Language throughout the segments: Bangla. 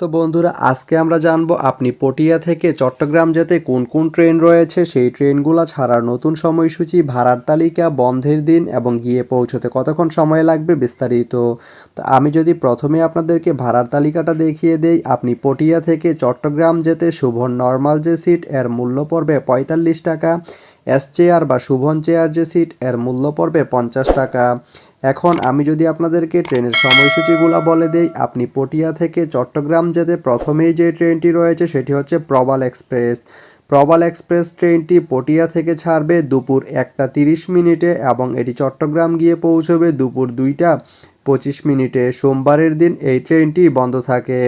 তো বন্ধুরা, আজকে আমরা জানব আপনি পটিয়া থেকে চট্টগ্রাম যেতে কোন কোন ট্রেন রয়েছে? সেই ট্রেনগুলো ছাড়ার নতুন সময়সূচি, ভাড়ার তালিকা, বন্ধের দিন এবং গিয়ে পৌঁছতে কতক্ষণ সময় লাগবে বিস্তারিত। তো আমি যদি প্রথমে আপনাদেরকে ভাড়ার তালিকাটা দেখিয়ে দেই, আপনি পটিয়া থেকে চট্টগ্রাম যেতে শুভন নর্মাল যে সিট, এর মূল্য পড়বে পঁয়তাল্লিশ টাকা। এস চেয়ার বা শুভন চেয়ার যে সিট এর মূল্য পড়বে পঞ্চাশ টাকা। এখন আমি যদি আপনাদেরকে ট্রেনের সময়সূচিগুলো বলে দেই, আপনি পটিয়া থেকে চট্টগ্রাম যেতে প্রথমেই যে ট্রেনটি রয়েছে সেটি হচ্ছে প্রবাল এক্সপ্রেস। প্রবাল এক্সপ্রেস ট্রেনটি পটিয়া থেকে ছাড়বে দুপুর একটা তিরিশ মিনিটে এবং এটি চট্টগ্রাম গিয়ে পৌঁছবে দুপুর দুইটা পঁচিশ মিনিটে। সোমবারের দিন এই ট্রেনটি বন্ধ থাকে।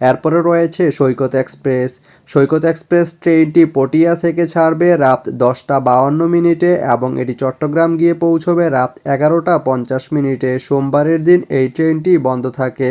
এরপরে রয়েছে সৈকত এক্সপ্রেস। সৈকত এক্সপ্রেস ট্রেনটি পটিয়া থেকে ছাড়বে রাত দশটা বাউন্ন মিনিটে এবং এটি চট্টগ্রাম গিয়ে পৌঁছবে রাত এগারোটা পঞ্চাশ মিনিটে। সোমবারের দিন এই ট্রেনটি বন্ধ থাকে।